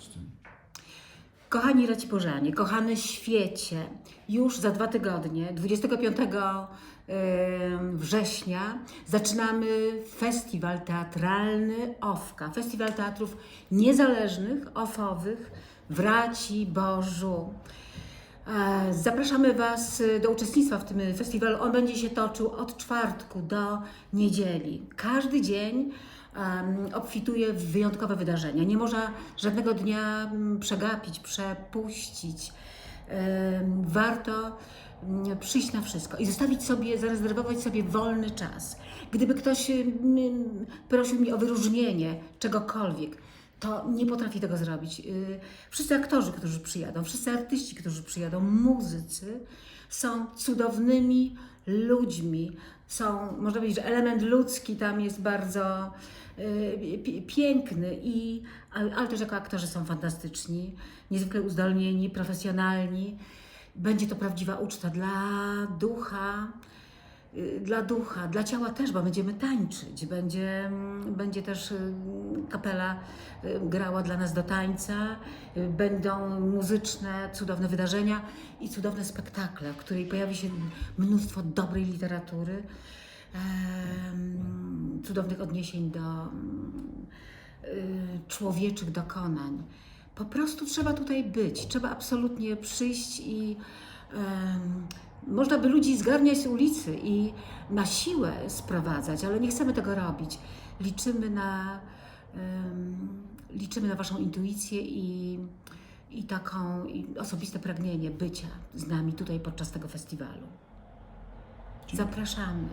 z tym? Kochani Raciborzanie, kochane świecie, już za dwa tygodnie, 25 em, września, zaczynamy festiwal teatralny OFKA, Festiwal Teatrów Niezależnych, OFOwych w Raciborzu. E, Zapraszamy Was e, do uczestnictwa w tym festiwalu. On będzie się toczył od czwartku do niedzieli. Każdy dzień obfituje w wyjątkowe wydarzenia. Nie można żadnego dnia przegapić, przepuścić. Warto przyjść na wszystko i zostawić sobie, zarezerwować sobie wolny czas. Gdyby ktoś prosił mnie o wyróżnienie czegokolwiek, to nie potrafi tego zrobić. Y, Wszyscy aktorzy, którzy przyjadą, wszyscy artyści, którzy przyjadą, muzycy są cudownymi ludźmi. Są, można powiedzieć, że element ludzki tam jest bardzo y, pi- piękny, i, ale też jako aktorzy są fantastyczni, niezwykle uzdolnieni, profesjonalni. Będzie to prawdziwa uczta dla ducha, y, dla ducha, dla ciała też, bo będziemy tańczyć. Będzie, mm, będzie też kapela y, grała dla nas do tańca. y, Będą muzyczne, cudowne wydarzenia i cudowne spektakle, w której pojawi się mnóstwo dobrej literatury, cudownych odniesień do y, człowieczych dokonań. Po prostu trzeba tutaj być, trzeba absolutnie przyjść i można by ludzi zgarniać z ulicy i na siłę sprowadzać, ale nie chcemy tego robić. Liczymy na, liczymy na Waszą intuicję i, i taką i osobiste pragnienie bycia z nami tutaj podczas tego festiwalu. Zapraszamy.